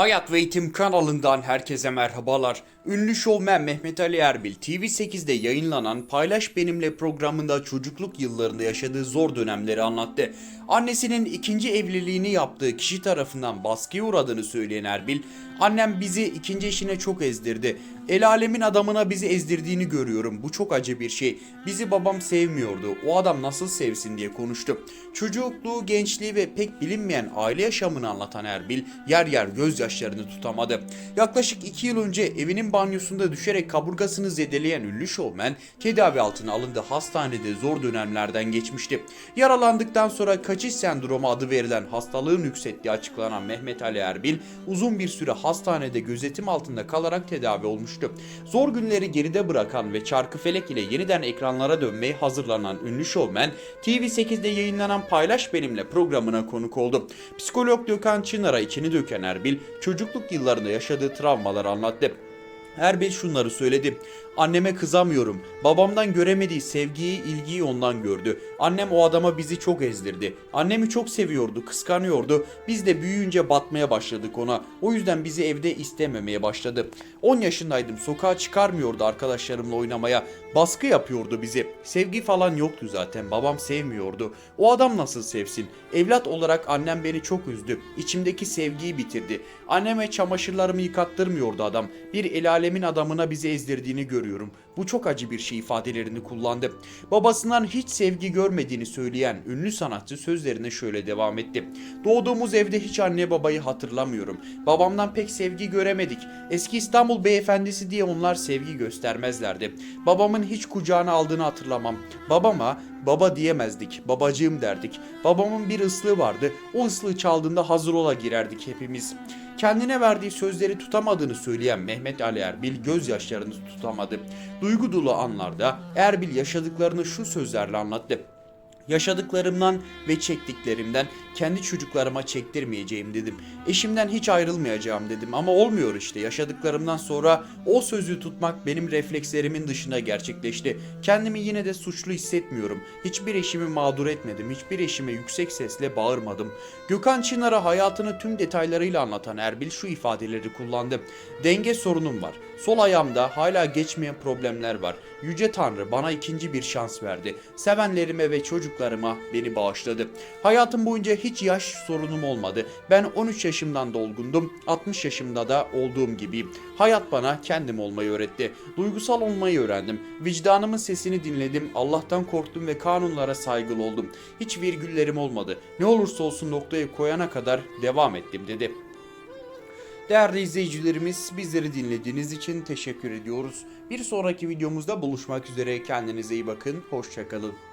Hayat ve Eğitim kanalından herkese merhabalar. Ünlü şovmen Mehmet Ali Erbil TV8'de yayınlanan Paylaş Benimle programında çocukluk yıllarında yaşadığı zor dönemleri anlattı. Annesinin ikinci evliliğini yaptığı kişi tarafından baskıya uğradığını söyleyen Erbil, "Annem bizi ikinci eşine çok ezdirdi. El alemin adamına bizi ezdirdiğini görüyorum. Bu çok acı bir şey. Bizi babam sevmiyordu. O adam nasıl sevsin diye konuştu. Çocukluğu, gençliği ve pek bilinmeyen aile yaşamını anlatan Erbil yer yer gözyaşlarını tutamadı. Yaklaşık 2 yıl önce evinin banyosunda düşerek kaburgasını zedeleyen ünlü şovmen tedavi altına alındı. Hastanede zor dönemlerden geçmişti. Yaralandıktan sonra kaçış sendromu adı verilen hastalığın yükselttiği açıklanan Mehmet Ali Erbil uzun bir süre hastanede gözetim altında kalarak tedavi olmuştu. Zor günleri geride bırakan ve Çarkıfelek ile yeniden ekranlara dönmeye hazırlanan ünlü şovmen TV8'de yayınlanan Paylaş Benimle programına konuk oldu. Psikolog Gökhan Çınar'a içini döken Erbil çocukluk yıllarında yaşadığı travmaları anlattı. Erbil şunları söyledi. Anneme kızamıyorum. Babamdan göremediği sevgiyi, ilgiyi ondan gördü. Annem o adama bizi çok ezdirdi. Annemi çok seviyordu, kıskanıyordu. Biz de büyüyünce batmaya başladık ona. O yüzden bizi evde istememeye başladı. 10 yaşındaydım. Sokağa çıkarmıyordu arkadaşlarımla oynamaya. Baskı yapıyordu bizi. Sevgi falan yoktu zaten. Babam sevmiyordu. O adam nasıl sevsin? Evlat olarak annem beni çok üzdü. İçimdeki sevgiyi bitirdi. Anneme çamaşırlarımı yıkattırmıyordu adam. Bir el alemin adamına bizi ezdirdiğini görüyorum. Bu çok acı bir şey ifadelerini kullandı. Babasından hiç sevgi görmediğini söyleyen ünlü sanatçı sözlerine şöyle devam etti. Doğduğumuz evde hiç anne babayı hatırlamıyorum. Babamdan pek sevgi göremedik. Eski İstanbul beyefendisi diye onlar sevgi göstermezlerdi. Babamın hiç kucağına aldığını hatırlamam. Babama baba diyemezdik, babacığım derdik. Babamın bir ıslığı vardı. O ıslığı çaldığında hazır ola girerdik hepimiz. Kendine verdiği sözleri tutamadığını söyleyen Mehmet Ali Erbil gözyaşlarını tutamadı. Duygu dolu anlarda Erbil yaşadıklarını şu sözlerle anlattı. Yaşadıklarımdan ve çektiklerimden kendi çocuklarıma çektirmeyeceğim dedim. Eşimden hiç ayrılmayacağım dedim ama olmuyor işte. Yaşadıklarımdan sonra o sözü tutmak benim reflekslerimin dışında gerçekleşti. Kendimi yine de suçlu hissetmiyorum. Hiçbir eşimi mağdur etmedim. Hiçbir eşime yüksek sesle bağırmadım. Gökhan Çınar'a hayatını tüm detaylarıyla anlatan Erbil şu ifadeleri kullandı. Denge sorunum var. Sol ayağımda hala geçmeyen problemler var. Yüce Tanrı bana ikinci bir şans verdi. Sevenlerime ve çocuklarıma beni bağışladı. Hayatım boyunca hiç yaş sorunum olmadı. Ben 13 yaşımdan dolgundum. 60 yaşımda da olduğum gibiyim. Hayat bana kendim olmayı öğretti. Duygusal olmayı öğrendim. Vicdanımın sesini dinledim. Allah'tan korktum ve kanunlara saygılı oldum. Hiç virgüllerim olmadı. Ne olursa olsun noktayı koyana kadar devam ettim dedi. Değerli izleyicilerimiz bizleri dinlediğiniz için teşekkür ediyoruz. Bir sonraki videomuzda buluşmak üzere kendinize iyi bakın. Hoşçakalın.